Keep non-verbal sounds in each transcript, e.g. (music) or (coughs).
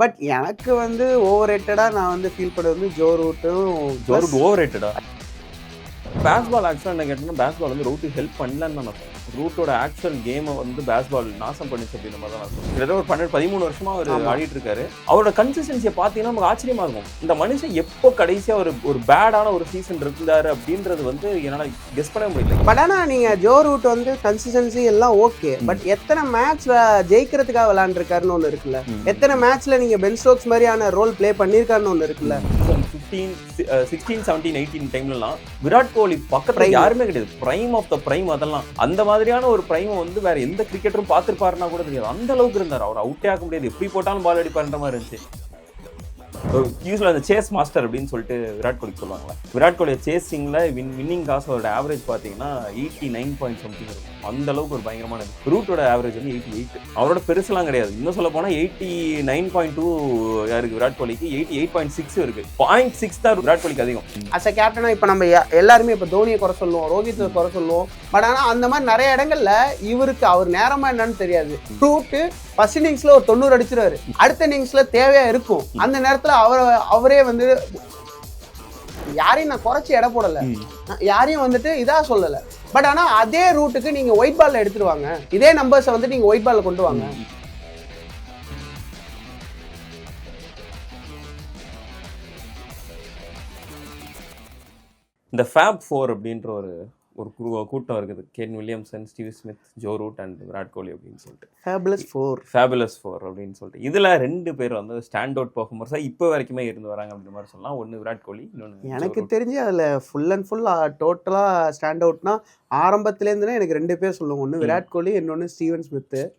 But எனக்கு வந்து over ரேட்டடாக நான் வந்து ஃபீல் பண்ணது வந்து ஜோ ரூட்டும் ஜோருக்கு ஓவர் ரேட்டடா பேஸ்பால் ஆக்சுவலாக என்ன கேட்டீங்கன்னா பேஸ்பால் வந்து ரூட்டுக்கு ஹெல்ப் பண்ணலன்னு தான் நான் ரூட்டோட ஆக்சுவல் கேமை வந்து பேஸ்பால் நாசம் பண்ணிச்சு அப்படின்ற மாதிரி தான் நான் கிட்டத்தட்ட ஒரு பன்னெண்டு பதிமூணு வருஷமா அவர். ஆடிட்டு இருக்காரு அவரோட கன்சிஸ்டன்சியை பார்த்தீங்கன்னா நமக்கு ஆச்சரியமா இருக்கும். இந்த மனுஷன் எப்போ கடைசியா ஒரு ஒரு பேடான ஒரு சீசன் இருந்தாரு அப்படின்றது வந்து என்னால் கெஸ் பண்ண முடியல. பட் ஆனால் நீங்கள் ஜோ ரூட் வந்து கன்சிஸ்டன்சி எல்லாம் ஓகே பட் எத்தனை மேட்ச்ல ஜெயிக்கிறதுக்காக விளாண்டுருக்காருன்னு ஒன்று இருக்குல்ல. எத்தனை மேட்ச்ல நீங்கள் பென் ஸ்டோக்ஸ் மாதிரியான ரோல் ப்ளே பண்ணியிருக்காருன்னு ஒன்று இருக்குல்ல. ஃபிஃப்டீன் சிக்ஸ்டீன் செவன்டீன் எயிட்டீன் டைம்லலாம் விராட் கோலி பக்கத்துல. யாருமே கிடையாது. பிரைம் ஆஃப் த பிரைம் அதெல்லாம். அந்த மாதிரியான ஒரு பிரைமை வந்து வேற எந்த கிரிக்கெட்டரும் பார்த்துருப்பாருன்னா கூட தெரியாது. அந்த அளவுக்கு இருந்தார். அவர் அவுட்டே ஆக முடியாது. எப்படி போட்டாலும் பால் அடிப்பாருன்ற மாதிரி இருந்துச்சு. யூஸ்வலாக அந்த சேஸ் மாஸ்டர் அப்படின்னு சொல்லிட்டு விராட் கோலி சொல்லுவாங்களா? விராட் கோலி சேஸிங்கில் வின் வின்னிங் காசு அவரோட ஆவரேஜ் பார்த்தீங்கன்னா எயிட்டி நைன் பாயிண்ட் சம்திங் இருக்கும். அந்த அளவுக்கு ஒரு பயங்கரமான ரூட்டோட ஆவரேஜ் வந்து எயிட்டி எயிட் அவரோட பெருசுலாம் கிடையாது. இன்னும் சொல்ல போனால் எயிட்டி நைன் பாயிண்ட் டூ யாருக்கு விராட் கோலிக்கு. எயிட்டி எயிட் பாயிண்ட் சிக்ஸ் இருக்கு. பாயிண்ட் சிக்ஸ் தான் விராட் கோலிக்கு அதிகம். அஸ் அ கேப்டனா இப்போ நம்ம எல்லாருமே இப்போ தோனியை குறை சொல்லுவோம் ரோஹித்தை குறை சொல்லுவோம். பட் ஆனால் அந்த மாதிரி நிறைய இடங்கள்ல இவருக்கு அவர் நேரமா என்னன்னு தெரியாது. ரூட்டு ஃபர்ஸ்ட் இன்னிங்ஸ்ல ஒரு தொண்ணூறு அடிச்சிருவாரு. அடுத்த இன்னிங்ஸ்ல தேவையா இருக்கும். அந்த நேரத்தில் அவர் அவரே வந்து யாரையும் நான் குறைச்சி எடை போடல. யாரையும் வந்துட்டு இதா சொல்லல. பட் ஆனா அதே ரூட்டுக்கு நீங்க ஒயிட் பால்ல எடுத்துருவாங்க. இதே நம்பர்ஸை வந்து நீங்க ஒயிட் பால்ல கொண்டு வாங்க. இந்த ஃபேப் ஃபோர் அப்படின்ற ஒரு ஒரு குரு- கூட்டம் இருக்குது. Kane Williamson Steve Smith Joe Root and Virat Kohli அப்படின்னு சொல்லிட்டு. ஃபேபுலஸ் ஃபோர் ஃபேபுலஸ் ஃபோர் அப்படின்னு சொல்லிட்டு. இதுல ரெண்டு பேர் வந்து ஸ்டாண்ட் அவுட் பர்ஃபார்மர்ஸாக இப்போ வரைக்குமே இருந்து வராங்க அப்படின்ற மாதிரி சொல்லலாம். ஒன்று விராட் கோலி இன்னொன்று எனக்கு தெரிஞ்சு அதில் ஃபுல் அண்ட் ஃபுல் டோட்டலாக ஸ்டாண்ட் அவுட்னா ஆரம்பத்துலேருந்துனா எனக்கு ரெண்டு பேர் சொல்லுவாங்க. ஒன்று விராட் கோலி இன்னொன்று ஸ்டீவன் ஸ்மித்து.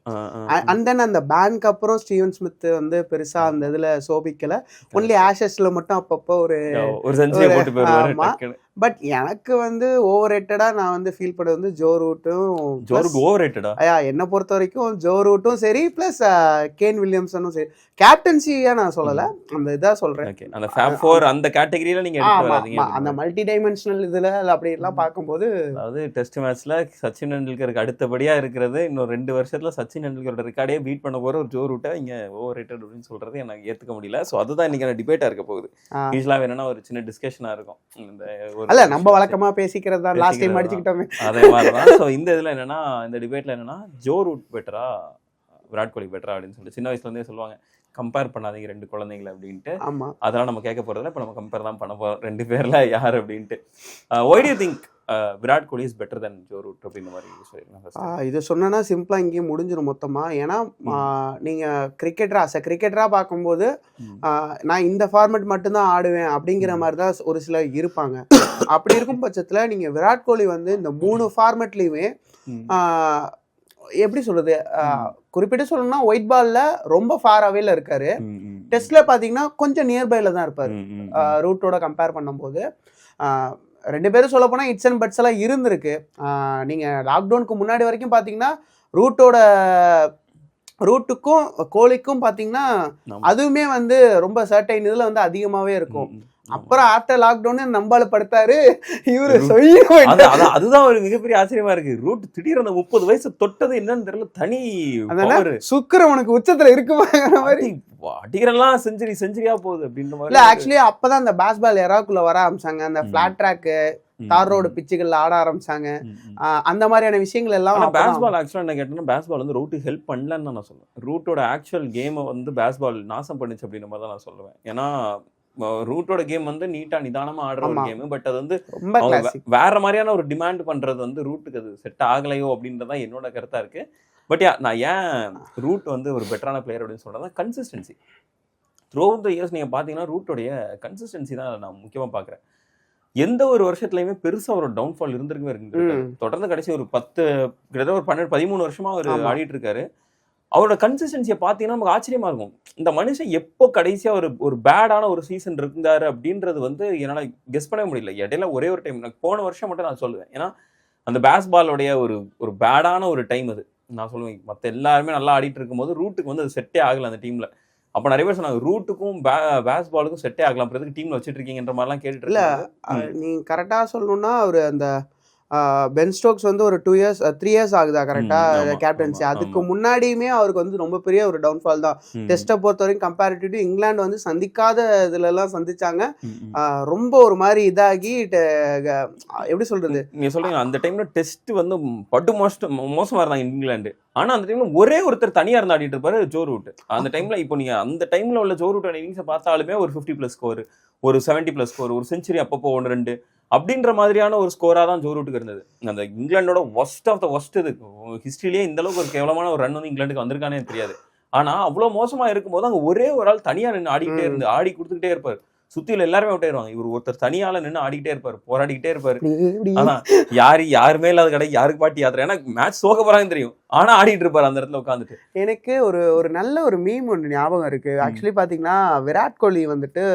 அண்ட் தென் அந்த பேனுக்கு அப்புறம் ஸ்டீவன் ஸ்மித் வந்து பெருசாக அந்த இதில் சோபிக்கல. ஒன்லி ஆஷஸ்ல மட்டும் அப்பப்போ ஒரு ஒரு செஞ்சுரி போட்டு. பட் எனக்கு வந்து ஓவர் ரேட்டடாக நான் வந்து ஃபீல் பண்ணது வந்து ஜோ ரூட்டும் ஜோருக்கு ஓவர் ரேட்டடா ஐயா என்னை பொறுத்த வரைக்கும் ஜோ ரூட்டும் சரி ப்ளஸ் கேன் வில்லியம்சனும் சரி. கேப்டன்சியாக நான் சொல்லலை. அந்த இதாக சொல்கிறேன் ஓகே அந்த ஃபேப் ஃபோர் அந்த கேட்டகரியில நீங்க எடுத்து ஆமா வராதீங்க. ஆமா. அந்த மல்டி டைமென்ஷனல் இதில் அப்படி எல்லாம் பார்க்கும்போது அதாவது டெஸ்ட் மேட்ச்ல சச்சின் டெண்டுல்கருக்கு அடுத்தபடியா இருக்கிறது இன்னும் ரெண்டு வருஷத்துல சச்சின் டெண்டுல்கரோட ரெக்கார்டே பீட் பண்ண போற ஒரு ஜோ ரூட்டை இங்க ஓவர் ரேட்டட் அப்படின்னு சொல்றது எனக்கு ஏத்துக்க முடியல. ஸோ அதுதான் இன்னைக்கான டிபேட்டா இருக்க போகுது. யூஸ்வலாக என்னன்னா ஒரு சின்ன டிஸ்கஷனா இருக்கும். இந்த ஒரு அல்ல நம்ம வழக்கமா பேசிக்கிறது தான். லாஸ்ட் டைம் அடிச்சுக்கிட்டோமே. அதே மாதிரி ஸோ இந்த இதுல என்னன்னா இந்த டிபேட்ல என்னன்னா ஜோ ரூட் பெட்டரா விராட் கோலி பெட்டரா அப்படின்னு சொல்லிட்டு சின்ன வயசுல இருந்தே சொல்லுவாங்க. கம்பேர் பண்ணாதீங்க ரெண்டு குழந்தைங்களை அப்படின்ட்டு. ஆமா. அதெல்லாம் நம்ம கேட்க போறதில்ல. இப்போ நம்ம கம்பேர் தான் பண்ண போறோம். ரெண்டு பேர்ல யார் அப்படின்ட்டு. Why do think Virat Kohli is better then Joe Root அப்படின்ற மாதிரி இது சொன்னா சிம்பிளா இங்கேயும் முடிஞ்சிடும் மொத்தமா. ஏன்னா நீங்க கிரிக்கெட்டரா அஸ் கிரிக்கெட்டரா பார்க்கும்போது நான் இந்த ஃபார்மேட் மட்டும்தான் ஆடுவேன் அப்படிங்கிற மாதிரி தான் ஒரு சிலர் இருப்பாங்க. அப்படி இருக்கும் பட்சத்துல நீங்க விராட் கோலி வந்து இந்த மூணு ஃபார்மேட்லயுமே. எப்படி சொல்றது? குறிப்பிட்டு சொல்லணும்னா ஒயிட் பால்ல ரொம்ப ஃபார் அவேல இருக்காரு. டெஸ்ட்ல பாத்தீங்கன்னா கொஞ்சம் நியர்பைல தான் இருப்பாரு. ரூட்டோட கம்பேர் பண்ணும்போது. ரெண்டு பேரும் சொல்ல போனால் இட்ஸ் அண்ட் பட்ஸ் எல்லாம் இருந்திருக்கு. ஆஹ் நீங்க லாக்டவுனுக்கு முன்னாடி வரைக்கும் பார்த்தீங்கன்னா ரூட்டோட ரூட்டுக்கும் கோலிக்கும் பார்த்தீங்கன்னா. அதுவுமே வந்து ரொம்ப சர்டைன் இதில் வந்து அதிகமாகவே இருக்கும். அப்புறம் ஆஃப்டர் லாக்டவுன் நம்பால படுத்தாரு. இவரு. சொல்லி அதுதான் ஒரு மிகப்பெரிய ஆச்சரியமா இருக்கு. ரூட் திடீர்னு அந்த முப்பது வயசு தொட்டது என்னன்னு தெரியல. தனி உனக்கு உச்சத்துல இருக்குமாங்கிற மாதிரி. அடி, அடிக்கிறெல்லாம் செஞ்சுரி செஞ்சுரியா போகுது அப்படின்ற மாதிரி இல்ல ஆக்சுவலி அப்பதான் அந்த பேஸ்பால் எராக்குள்ள வர ஆரம்பிச்சாங்க. அந்த ம். ஃபிளாட் ட்ராக்கு தார் ரோடு பிச்சுகள்ல ஆட ஆரம்பிச்சாங்க. அந்த மாதிரியான விஷயங்கள் எல்லாம் பேஸ்பால் ஆக்சுவலா என்ன கேட்டேன்னா பேஸ்பால் வந்து ரூட்டுக்கு ஹெல்ப் பண்ணலன்னு நான் சொல்லுவேன். ரூட்டோட ஆக்சுவல் கேமை வந்து பேஸ்பால் நாசம் பண்ணுச்சு அப்படின்ற மாதிரி தான் நான் சொல்லுவேன். ஏன்னா ரூட்டோட கேம் வந்து நீட்டா நிதானமா ஆடுற ஒரு. கேம் பட் அது வந்து வேற மாதிரியான ஒரு டிமாண்ட் பண்றது வந்து ரூட்டுக்கு அது செட் ஆகலையோ அப்படின்றதா என்னோட கருத்தா இருக்கு. பட் யா நான் ஏன் ரூட் வந்து ஒரு பெட்டரான பிளேயர் அப்படின்னு சொல்றேன்னா கன்சிஸ்டன்சி த்ரூ த இயர்ஸ் நீங்க பாத்தீங்கன்னா ரூட்டோடைய கன்சிஸ்டன்சி தான் நான் முக்கியமா பாக்குறேன். எந்த ஒரு வருஷத்துலயுமே பெருசா ஒரு டவுன்ஃபால் இருந்திருக்கவே இருக்கு. தொடர்ந்து கடைசி ஒரு பத்து கிட்டத்தட்ட ஒரு பன்னெண்டு பதிமூணு வருஷமா அவர். ஆடிட்டு இருக்காரு. அவரோட கன்சிஸ்டன்சியை பார்த்தீங்கன்னா நமக்கு ஆச்சரியமா இருக்கும். இந்த மனுஷன் எப்போ கடைசியா ஒரு ஒரு பேடான ஒரு சீசன் இருந்தாரு அப்படின்றது வந்து என்னால கெஸ் பண்ணவே முடியல. இடையில ஒரே ஒரு டைம் எனக்கு போன வருஷம் மட்டும் நான் சொல்லுவேன். ஏன்னா அந்த பேஸ்பாலோடைய ஒரு ஒரு பேடான ஒரு டைம் அது. நான் சொல்லுவேன் மற்ற எல்லாருமே நல்லா ஆடிட்டு இருக்கும்போது ரூட்டுக்கு வந்து அது செட்டே ஆகல அந்த டீம்ல அப்ப நிறைய பேர் சொன்னாங்க ரூட்டுக்கும் பேஸ்பாலுக்கும் செட்டே ஆகலாம். அப்புறம் எதுக்கு டீம்ல வச்சுட்டு இருக்கீங்கன்ற மாதிரிலாம் கேட்டுட்டு இல்ல நீ கரெக்டா சொல்லணும்னா அவரு அந்த பென் ஸ்டோக்ஸ் வந்து ஒரு டூ இயர்ஸ் த்ரீ இயர்ஸ் ஆகுதா கரெக்டா ம், ஆமா, கேப்டன்சி அதுக்கு. முன்னாடியுமே அவருக்கு வந்து ரொம்ப பெரிய ஒரு டவுன்ஃபால் தான். டெஸ்ட்டை பொறுத்த வரைக்கும் கம்பேரிட்டிவ் இங்கிலாந்து வந்து சந்திக்காத இதுல எல்லாம் சந்திச்சாங்க ரொம்ப ஒரு மாதிரி இதாகி எப்படி சொல்றது? நீங்க சொல்றீங்க அந்த டைம்ல டெஸ்ட் வந்து படு மோசம் மோசமா இருந்தாங்க இங்கிலாந்து. ஆனா அந்த டைம்ல ஒரே ஒருத்தர் தனியா இருந்து ஆடிட்டு இருப்பாரு ஜோ ரூட். அந்த டைம்ல இப்போ நீங்க அந்த டைம்ல உள்ள ஜோ ரூட் இன்னிங்ஸ் பார்த்தாலுமே ஒரு 50 பிளஸ் ஸ்கோர் ஒரு 70 பிளஸ் ஸ்கோர் ஒரு செஞ்சுரி அப்பப்போ ஒன்று ரெண்டு. அப்படின்ற மாதிரியான ஒரு ஸ்கோரா தான் ஜோ ரூட்டுக்கு இருந்தது. அந்த இங்கிலாண்டோட ஒஸ்ட் ஆஃப் த ஒஸ்ட் இது. ஹிஸ்ட்ரியிலேயே இந்த அளவுக்கு ஒரு கேவலமான ஒரு ரன் வந்து இங்கிலாந்துக்கு வந்திருக்கானே தெரியாது. ஆனா அவ்வளவு மோசமா இருக்கும்போது அங்க ஒரே ஒரு ஆள் தனியா நின்று ஆடிக்கிட்டே இருந்து ஆடி கொடுத்துக்கிட்டே இருப்பாரு. சுத்தியில எல்லாருமே அவுட் ஆயிருவாங்க இவர் ஒருத்தர் தனியால நின்று ஆடிக்கிட்டே இருப்பாரு போராடிக்கிட்டே இருப்பாரு. ஆனா யாரு யாருமே இல்லாத கடை யாருக்கு பாட்டி யாத்திரை? ஏன்னா மேட்ச் சோக போறாங்கன்னு தெரியும். ஆனா ஆடிட்டு இருப்பாரு அந்த இடத்துல உட்காந்துட்டு எனக்கு ஒரு ஒரு நல்ல ஒரு மீம் ஒன்று ஞாபகம் இருக்கு. ஆக்சுவலி பாத்தீங்கன்னா விராட் கோலி வந்துட்டு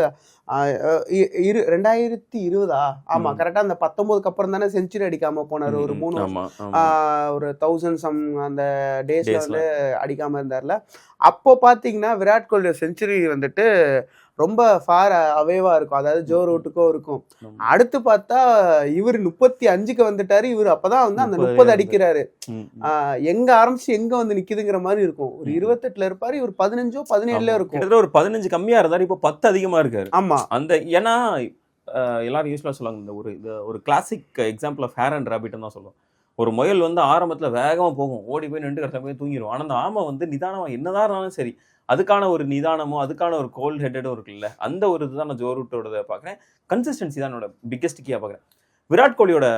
இரு ரெண்டாயிரத்தி இருபதா? ஆமா. கரெக்டா அந்த பத்தொன்பதுக்கு அப்புறம் தானே செஞ்சுரி அடிக்காம போனாரு. ஒரு மூணு ஒரு தௌசண்ட் சம் அந்த டேஸ்ல Daysல. வந்து அடிக்காம இருந்தார்ல. அப்போ பாத்தீங்கன்னா விராட் கோலியோட செஞ்சுரி வந்துட்டு ரொம்ப ஃபார் அவேவா இருக்கும். அதாவது ஜோ ரூட்டுக்கும் இருக்கும். அடுத்து பார்த்தா இவர் முப்பத்தி அஞ்சுக்கு வந்துட்டாரு. இவர் அப்பதான் வந்து அந்த முப்பது. அடிக்கிறாரு. எங்க ஆரம்பிச்சு எங்க வந்து நிக்குதுங்கிற மாதிரி இருக்கும். ஒரு. இருபத்தெட்டுல இருப்பாரு இவர் பதினஞ்சோ பதினேழுல. இருக்கும். ஒரு பதினஞ்சு கம்மியா இருந்தாரு. இப்போ பத்து அதிகமா இருக்காரு. ஆமா. அந்த ஏன்னா எல்லாரும் யூஸ்வலா சொல்லுவாங்க இந்த ஒரு இது ஒரு classic example of hare and rabbit தான் சொல்லுவோம். ஒரு முயல் வந்து ஆரம்பத்துல வேகமா போகும். ஓடி போய் நின்று கடைசியா போய் தூங்கிடும் ஆனா அந்த ஆமை வந்து நிதானமா என்னதான் இருந்தாலும் சரி அதுக்கான ஒரு நிதானமும் அதுக்கான ஒரு கோல்ட் ஹெட்டடும் இருக்குல்ல அந்த ஒரு இதுதான் நான் ஜோரூட்டோட பார்க்குறேன் கன்சிஸ்டன்சி தான் என்னோட பிக்கெஸ்ட் கீயாக பார்க்குறேன் விராட் கோலியோட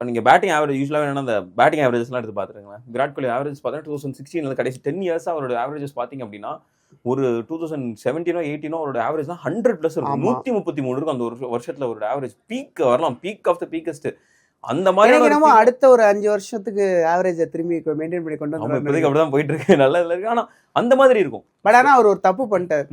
நீங்க பேட்டிங் ஆவரேஜ் யூஸ்வலாக வேணா அந்த பேட்டிங் ஆவரேஜஸ்லாம் எடுத்து பார்த்துருங்களேன் விராட் கோலி ஆவரேஜ் பார்த்தா டூ தௌசண்ட் சிக்ஸ்டீன் கடைசி டென் இயர்ஸ் அவரோட ஆவரேஜஸ் பார்த்தீங்க அப்படின்னா ஒரு டூ தௌசண்ட் செவன்டீனோ எயிட்டீனோ அவரோட ஆவரேஜ் தான் ஹண்ட்ரட் ப்ளஸ் இருக்கும். நூற்றி முப்பத்தி மூணு இருக்கும் அந்த ஒரு வருஷத்துல ஒரு ஆவரேஜ் பீக் வரலாம். பீக் ஆஃப் த பீக்கஸ்ட் அந்த மாதிரி என்னமோ அடுத்த ஒரு அஞ்சு வருஷத்துக்கு ஆவரேஜ் திரும்பி மெயின்டைன் பண்ணி கொண்டு வந்து இப்போதைக்கு அப்படிதான் போயிட்டு இருக்கு. நல்ல இருக்கு. ஆனா அந்த மாதிரி இருக்கும். பட் ஆனா அவர் ஒரு தப்பு பண்ணிட்டாரு.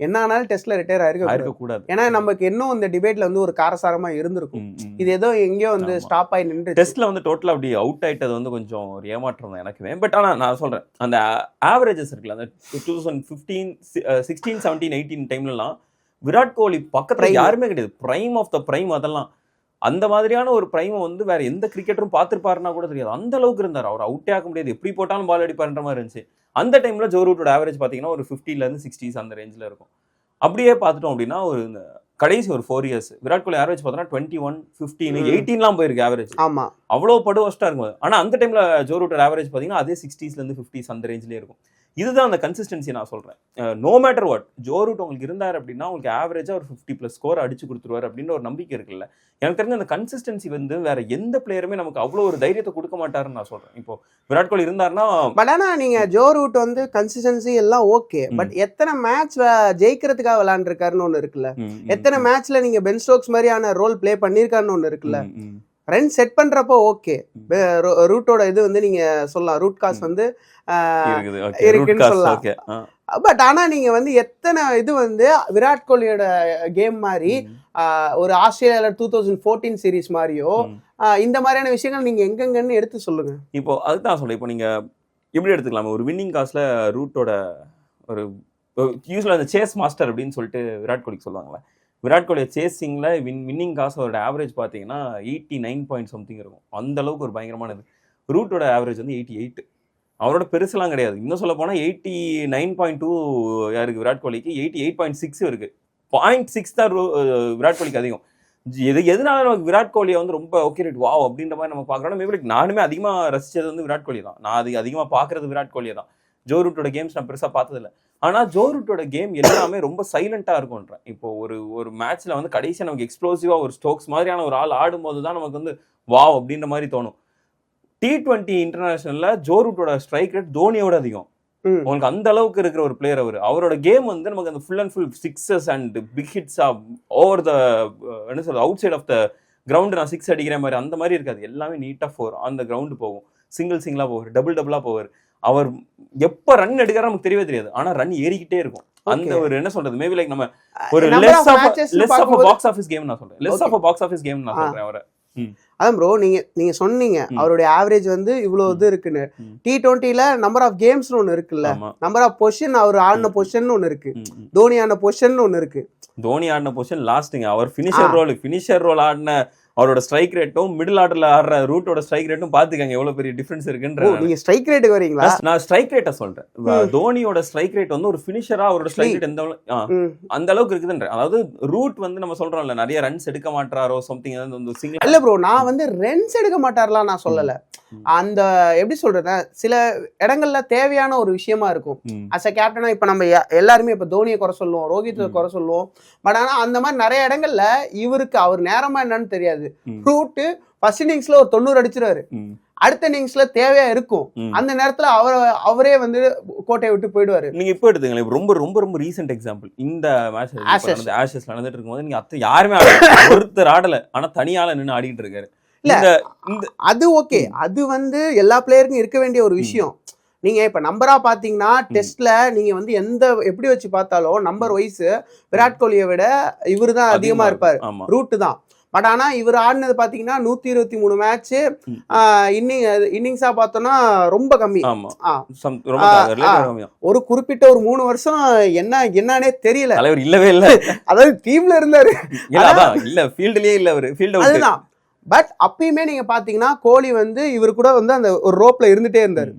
என்ன ஆனாலும் டெஸ்ட்ல ரிட்டையர் ஆயிருக்க கூடாது. ஏன்னா நமக்கு இன்னும் இந்த டிபேட்ல வந்து ஒரு காரசாரமா இருந்திருக்கும். இது ஏதோ எங்கேயோ வந்து. ஸ்டாப் ஆகி நின்று டெஸ்ட்ல வந்து டோட்டலா அப்படி அவுட் ஆயிட்டது வந்து கொஞ்சம் ஒரு ஏமாற்றம் தான் எனக்குமே. பட் ஆனா நான் சொல்றேன். அந்த ஆவரேஜஸ் இருக்குல்ல அந்த two thousand fifteen sixteen seventeen eighteen டைம்லலாம் விராட் கோலி பக்கத்துல. யாருமே கிடையாது. பிரைம் ஆஃப் த பிரைம் அதெல்லாம். அந்த மாதிரியான ஒரு பிரைமை வந்து வேற எந்த கிரிக்கெட்டரும் பார்த்திருப்பாருன்னா கூட தெரியாது. அந்த அளவுக்கு இருந்தார். அவர் அவுட்டே ஆக முடியாது. எப்படி போட்டாலும் பால் அடிப்பாருன்ற மாதிரி இருந்துச்சு. அந்த டைம்ல ஜோ ரூட்டோட ஆவரேஜ் பாத்தீங்கன்னா ஒரு 50 ல இருந்து சிக்ஸ்டீஸ் அந்த ரேஞ்சில் இருக்கும். அப்படியே பார்த்துட்டோம் அப்படின்னா ஒரு இந்த கடைசி ஒரு four years Virat Kohli average பார்த்தோன்னா டுவெண்ட்டி ஒன் ஃபிஃப்டீன். எயிட்டீன்லாம் போயிருக்கு ஆவரேஜ் ஆமா. அவ்வளோ படு ஒஸ்ட்டாக இருக்கும் ஆனா அந்த டைம்ல ஜோ ரூட்டர் ஆவரேஜ் பார்த்தீங்கன்னா அதே சிக்ஸ்டீஸ்ல இருந்து ஃபிஃப்டிஸ் அந்த ரேஞ்சிலே இருக்கும். இதுதான் அந்த கன்சிஸ்டன்சி நான் சொல்றேன். No matter what Joe Root உங்களுக்கு இருந்தார் அப்படின்னா உங்களுக்கு ஆவரேஜா ஒரு ஃபிஃப்டி ப்ளஸ் ஸ்கோர் அடிச்சு கொடுத்துருவாரு அப்படின்னு ஒரு நம்பிக்கை இருக்குல்ல. எனக்கு தெரிஞ்ச அந்த கன்சிஸ்டன்சி வந்து வேற எந்த பிளேயருமே நமக்கு அவ்வளோ ஒரு தைரியத்தை கொடுக்க மாட்டாருன்னு நான் சொல்றேன். இப்போ விராட் கோலி இருந்தாருன்னா பட் ஆனா நீங்க ஜோ ரூட் வந்து கன்சிஸ்டன்சி எல்லாம் ஓகே. பட் எத்தனை மேட்ச் ஜெயிக்கிறதுக்காக விளையாண்டுருக்காருன்னு ஒண்ணு இருக்குல்ல. எத்தனை மேட்ச்ல நீங்க பென் ஸ்டோக்ஸ் மாதிரியான ரோல் ப்ளே பண்ணிருக்காருன்னு ஒண்ணு இருக்குல்ல. ரன் செட் பண்றப்போ ஓகே. ரூட்டோட இது வந்து நீங்க சொல்லலாம். Root cause. வந்து இருக்குன்னு சொல்லலாம். பட் ஆனா நீங்க வந்து எத்தனை இது வந்து விராட் கோலியோட கேம் மாதிரி ஒரு ஆஸ்திரேலியால டூ தௌசண்ட் ஃபோர்டீன் சீரீஸ் மாதிரியோ இந்த மாதிரியான விஷயங்கள் நீங்க எங்கெங்கன்னு எடுத்து சொல்லுங்க. இப்போ அதுதான் சொல்றேன். இப்போ நீங்க எப்படி எடுத்துக்கலாம்? ஒரு வின்னிங் காஸ்ல ரூட்டோட ஒரு யூஸ்வலாக அந்த சேஸ் மாஸ்டர் அப்படின்னு சொல்லிட்டு விராட் கோலிக்கு சொல்லுவாங்களே விராட் கோலி சேசிங்ல வின் வின்னிங் காசு அவரோட ஆவரேஜ் பார்த்தீங்கன்னா எயிட்டி நைன் பாயிண்ட் சம்திங் இருக்கும். அந்த அளவுக்கு ஒரு பயங்கரமானது. ரூட்டோட ஆவரேஜ் வந்து எயிட்டி எயிட் அவரோட பெருசுலாம் கிடையாது. இன்னும் சொல்ல போனால் எயிட்டி நைன் பாயிண்ட் டூ யாருக்கு விராட் கோலிக்கு எயிட்டி எயிட் பாயிண்ட் சிக்ஸ் இருக்குது பாயிண்ட் சிக்ஸ் தான் ரூ- விராட் கோலிக்கு அதிகம். எது எதனால நமக்கு விராட் கோலியை வந்து ரொம்ப ஓகே ரைட் வாவ் அப்படின்ற மாதிரி நம்ம பார்க்குறோம் மேபி நானுமே அதிகமாக ரசித்தது வந்து விராட் கோலி தான் நான் அது அதிகமாக பார்க்குறது விராட் கோலியை தான் ஜோ ரூட்டோட கேம்ஸ் நான் பெருசாக பார்த்ததில்ல. ஆனால் ஜோ ரூட்டோட கேம் எல்லாமே ரொம்ப சைலண்டாக இருக்கும்ன்றேன் இப்போ ஒரு ஒரு மேட்ச்ல வந்து கடைசியாக நமக்கு எக்ஸ்ப்ளோசிவாக ஒரு ஸ்டோக்ஸ் மாதிரியான ஒரு ஆள் ஆடும்போது தான் நமக்கு வந்து வாவ் அப்படின்ற மாதிரி தோணும். டி டுவெண்ட்டி இன்டர்நேஷனல்ல ஜோ ரூட்டோட ஸ்ட்ரைக் ரேட் தோனியோட அதிகம். உங்களுக்கு அந்த அளவுக்கு இருக்கிற ஒரு பிளேயர் அவர். அவரோட கேம் வந்து நமக்கு அந்த full and full sixes and big hits over the என்ன சொல்றது outside of the ground நான் சிக்ஸ் அடிக்கிற மாதிரி அந்த மாதிரி இருக்காது. எல்லாமே நீட்டாக ஃபோர் அந்த கிரவுண்டு போகும். சிங்கிள் சிங்கிளா போவார் டபுள் டபுளா போவார். அவர் எப்ப ரன் எடுக்கிற நமக்கு தெரியவே தெரியாது ஆனா ரன் ஏறிக்கிட்டே இருக்கும் அந்த. ஒரு என்ன சொல்றது மேபி லைக் நம்ம ஒரு less of less of box office game நான் சொல்றேன் less. Of box office game நான். சொல்றேன் அவரை அதான் ப்ரோ நீங்க நீங்க சொன்னீங்க. அவருடைய ஆவரேஜ் வந்து இவ்வளவு இது இருக்குன்னு. டி டுவெண்ட்டில நம்பர் ஆஃப் கேம்ஸ்னு ஒன்னு இருக்குல்ல நம்பர் ஆஃப் பொசிஷன் அவர் ஆடின. பொசிஷன் ஒன்னு இருக்கு. தோனி ஆடின பொசிஷன் ஒன்னு இருக்கு தோனி ஆடின பொசிஷன் லாஸ்ட்டுங்க அவர் ஃபினிஷர். ரோல் ஃபினிஷர் ரோல் ஆடின அவரோட ஸ்ட்ரைக் ரேட்டும் மிடில் ஆர்டர்ல ஆடுற ரூட்டோட ஸ்ட்ரைக் ரேட்டும் பாத்துக்கங்க எவ்வளவு பெரிய டிஃபரன்ஸ் இருக்குன்ற நீங்க ஸ்ட்ரைக் ரேட்டுக்கு வரீங்களா? நான் ஸ்ட்ரைக் ரேட்டை சொல்றேன். தோனியோட ஸ்ட்ரைக் ரேட் வந்து ஒரு ஃபினிஷரா அவரோட ஸ்ட்ரைக் ரேட் எந்த. அந்த அளவுக்கு இருக்குதுன்ற. அதாவது ரூட் வந்து நம்ம சொல்றோம்ல நிறைய ரன்ஸ் எடுக்க மாட்டாரோ சம்திங் வந்து சிங்கிள் இல்ல ப்ரோ நான் வந்து ரென்ஸ் எடுக்க மாட்டார்லாம் நான் சொல்லல. அந்த எப்படி சொல்றது சில இடங்கள்ல தேவையான ஒரு விஷயமா இருக்கும். அஸ் அ கேப்டனா இப்ப நம்ம எல்லாருமே இப்ப தோனியை குறை சொல்லுவோம் ரோஹித். குறை சொல்லுவோம். பட் ஆனா அந்த மாதிரி நிறைய இடங்கள்ல இவருக்கு அவர் நேரமா என்னன்னு தெரியாது. ரூட்டு ஃபர்ஸ்ட் இன்னிங்ஸ்ல ஒரு தொண்ணூறு அடிச்சிருவாரு. அடுத்த இன்னிங்ஸ்ல தேவையா இருக்கும். அந்த நேரத்துல அவர் அவரே வந்து கோட்டையை விட்டு போயிடுவாரு. நீங்க இப்போ எடுத்துங்களேன் ரொம்ப ரொம்ப ரொம்ப ரீசெண்ட் எக்ஸாம்பிள் இந்த மேட்ச் ஆஷஸ் நடந்துட்டு இருக்கும்போது நீங்க அத்தை யாருமே. ஒருத்தர் ஆடல. ஆனா தனியால நின்னு ஆடிட்டு இருக்காரு. இல்ல. அது ஓகே அது வந்து எல்லா பிளேயருக்கும் இருக்க வேண்டிய ஒரு விஷயம். நீங்க இப்ப நம்பரா பாத்தீங்கன்னா டெஸ்ட்ல நீங்க வந்து எந்த எப்படி வச்சு பார்த்தாலும் நம்பர் வைஸ் விராட் கோலியை விட இவரு தான் அதிகமா இருப்பாரு. ரூட்டு தான். பட் ஆனா இவர் ஆடினது பாத்தீங்கன்னா நூத்தி இருபத்தி மூணு மேட்ச். இன்னிங் இன்னிங்ஸா பார்த்தோம்னா ரொம்ப கம்மி. ஒரு குறிப்பிட்ட ஒரு மூணு வருஷம் என்ன என்னன்னே தெரியல. இல்லவே இல்ல. (laughs) அதாவது டீம்ல இருந்தாரு. இல்ல ஃபீல்ட்லயே இல்ல அவரு. ஃபீல்ட் அதுதான். பட் அப்பயுமே நீங்க பாத்தீங்கன்னா கோலி வந்து இவர் கூட வந்து அந்த ஒரு ரோப்ல இருந்துட்டே இருந்தாரு.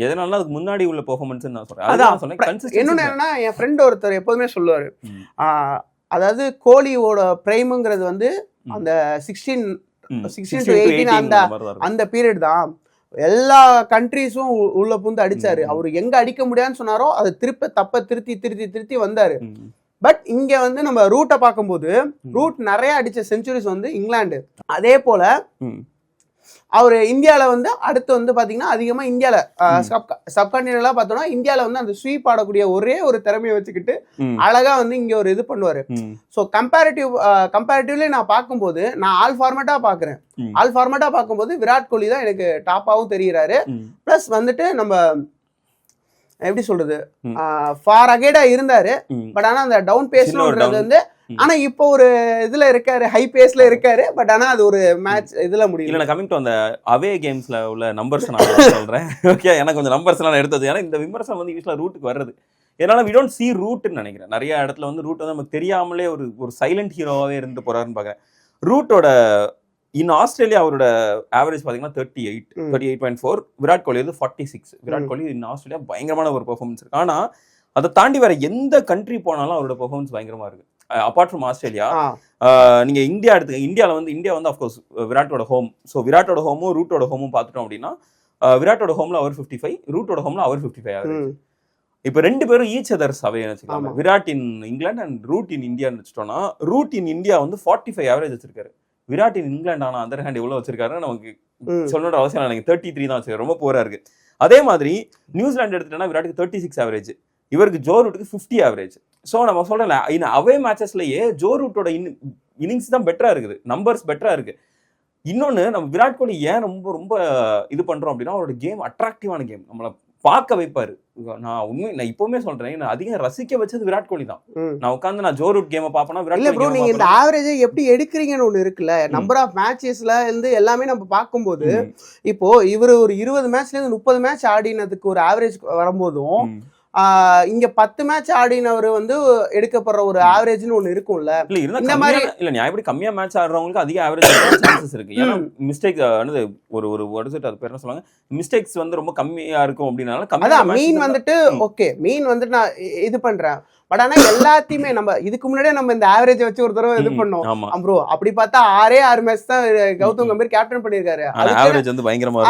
எதனால அதுக்கு முன்னாடி உள்ள பெர்ஃபார்மன்ஸ் நான் சொல்றேன். அதான். சொன்னேன் இன்னொன்னு என்னன்னா என் ஃப்ரெண்ட் ஒருத்தர் எப்போதுமே சொல்லுவாரு. அதாவது கோலியோட பிரைமுங்கிறது வந்து. அந்த சிக்ஸ்டீன் 16 16 to to 18 18 அந்த- அந்த பீரியட் தான். எல்லா கண்ட்ரீஸும் உள்ள புந்து அடிச்சாரு. அவர் எங்க அடிக்க முடியாதுன்னு சொன்னாரோ அதை திருப்ப தப்ப திருத்தி திருத்தி திருத்தி வந்தாரு. பட் இங்க வந்து நம்ம ரூட்டை பார்க்கும்போது ரூட் நிறைய அடிச்ச செஞ்சுரிஸ் வந்து இங்கிலாந்து அதே போல. அவர் இந்தியால வந்து அடுத்து வந்து பாத்தீங்கன்னா அதிகமா இந்தியால ம். சப்கான்டினெல்லாம் பார்த்தோம்னா இந்தியால வந்து அந்த ஸ்வீப் ஆடக்கூடிய ஒரே ஒரு திறமையை வச்சுக்கிட்டு. அழகா வந்து இங்க ஒரு இது பண்ணுவாரு. ஸோ கம்பேரிட்டிவ் கம்பேரிட்டிவ்லி நான் பார்க்கும்போது நான் ஆல் ஃபார்மேட்டா பாக்குறேன் ம். ஆல் ஃபார்மேட்டா பார்க்கும்போது விராட் கோலி தான் எனக்கு டாப்பாவும் தெரிகிறாரு. ப்ளஸ் வந்துட்டு நம்ம எப்படி சொல்றது. ஃபார் அகேடா இருந்தாரு. பட் ஆனா அந்த டவுன் down. வந்து. ஆனா இப்போ ஒரு இதுல இருக்காரு ஹை பேஸ்ல இருக்காரு. பட் ஆனா அது ஒரு மேட்ச் இதுல இல்ல முடியல நான் கமிங் டு அந்த அவே கேம்ஸ்ல உள்ள நம்பர்ஸ் நான் சொல்றேன். (laughs) ஓகே எனக்கு கொஞ்சம் நம்பர்ஸ் எல்லாம் நான் எடுத்து வச்சு ஏன்னா இந்த விமர்சனம் வந்து யூஸ்வலா ரூட்டுக்கு வர்றது. இதனால வி டோன்ட் சி ரூட்னு நினைக்கிறேன். நிறைய இடத்துல வந்து ரூட் வந்து நமக்கு தெரியாமலே ஒரு ஒரு சைலண்ட் ஹீரோவாவே இருந்து போறாருன்னு பாக்குறேன் ரூட்டோட இன் ஆஸ்திரேலியா அவரோட ஆவரேஜ் பாத்தீங்கன்னா thirty eight. Thirty eight point four Virat Kohli வந்து forty six Virat. Kohli in Australia பயங்கரமான ஒரு பெர்ஃபார்மன்ஸ் இருக்கு. ஆனா அதை தாண்டி வேற எந்த கண்ட்ரி போனாலும் அவரோட பெர்ஃபார்மன்ஸ் பயங்கரமா இருக்கு. அப்பார்ட் ஃப்ரம் ஆஸ்திரேலியா நீங்க இந்தியா எடுத்து இந்தியால வந்து இந்தியா வந்து அஃப்கோர்ஸ் விராட்டோட ஹோம் ஸோ விராட்டோட ஹோமும் ரூட்டோட ஹோமும் பார்த்துட்டோம் அப்படின்னா விராட்டோட ஹோம்ல அவர் ஃபிஃப்டி ஃபைவ் ரூட்டோட ஹோம்ல அவர் ஃபிஃப்டி ஃபைவ் ஆகுது இப்போ ரெண்டு பேரும் ஈச் அதர்ஸ் அவே வச்சுக்கலாம். Virat in England and Root in இந்தியான்னு வச்சுட்டோம்னா ரூட் இன் இந்தியா வந்து ஃபார்ட்டி ஃபைவ் ஆவரேஜ் வச்சிருக்காரு. விராட் இன் இங்கிலாந்து ஆனா அதர் ஹேண்ட் எவ்வளவு வச்சிருக்காருன்னு நமக்கு ம். சொல்லணுன்ற அவசியம் இல்லை. எனக்கு தேர்ட்டி த்ரீ தான் வச்சிருக்காரு. ரொம்ப போரா இருக்கு. அதே மாதிரி நியூசிலாந்து எடுத்துட்டோம்னா விராட்டுக்கு தேர்ட்டி சிக்ஸ் ஆவரேஜ் இவருக்கு ஜோ ரூட்டுக்கு ஃபிஃப்டி ஆவரேஜ் ஸோ நம்ம சொல்றோம்ல இன் அவே மேட்சஸ்லயே ஜோ ரூட்டோட இன் இன்னிங்ஸ் தான் பெட்டரா இருக்குது. நம்பர்ஸ் பெட்டரா இருக்கு. இன்னொன்னு நம்ம விராட் கோலி ஏன் ரொம்ப ரொம்ப இது பண்றோம் அப்படின்னா அவரோட கேம் அட்ராக்டிவான கேம் நம்மள பார்க்க வைப்பாரு. நான் உண்மை நான் இப்பவுமே சொல்றேன். நான் அதிகம் ரசிக்க வச்சது விராட் கோலி தான். நான் உட்காந்து நான் ஜோ ரூட் கேமை பார்ப்பேனா விராட் கோலி நீங்க இந்த? ஆவரேஜை எப்படி எடுக்கிறீங்கன்னு ஒண்ணு இருக்குல்ல. நம்பர் ஆஃப் மேட்சஸ்ல இருந்து எல்லாமே நம்ம பார்க்கும்போது இப்போ இவர் ஒரு இருபது மேட்ச்ல இருந்து முப்பது மேட்ச் ஆடினதுக்கு ஒரு ஆவரேஜ் வரும்போதும் இங்க பத்து மேட்ச் ஆடினவர் வந்து எடுக்கப்படுற ஒரு ஆவரேஜ்னு ஒண்ணு இருக்கும்ல. இந்த மாதிரி- இல்ல நியாயப்படி கம்மியா மேட்ச் ஆடுறவங்களுக்கு அதிக ஆவரேஜ் சான்சஸ் இருக்கு. ஏன்னா மிஸ்டேக் வந்து ஒரு ஒரு வருஷத்து அது பேர் என்ன சொல்லுவாங்க? மிஸ்டேக்ஸ் வந்து ரொம்ப கம்மியா இருக்கும் அதான் matches மீன் வந்துட்டு. ஓகே மீன் வந்துட்டு நான் இது பண்றேன். பட் ஆனா எல்லாத்தையுமே நம்ம இதுக்கு முன்னாடியே நம்ம இந்த ஆவரேஜ் வச்சு ஒரு தடவை இது பண்ணோம். ப்ரோ அப்படி பார்த்தா ஆறே ஆறு மேட்ச் தான் கௌதம் கம்பீர் கேப்டன் பண்ணிருக்காரு ஆவரேஜ் வந்து பயங்கரமா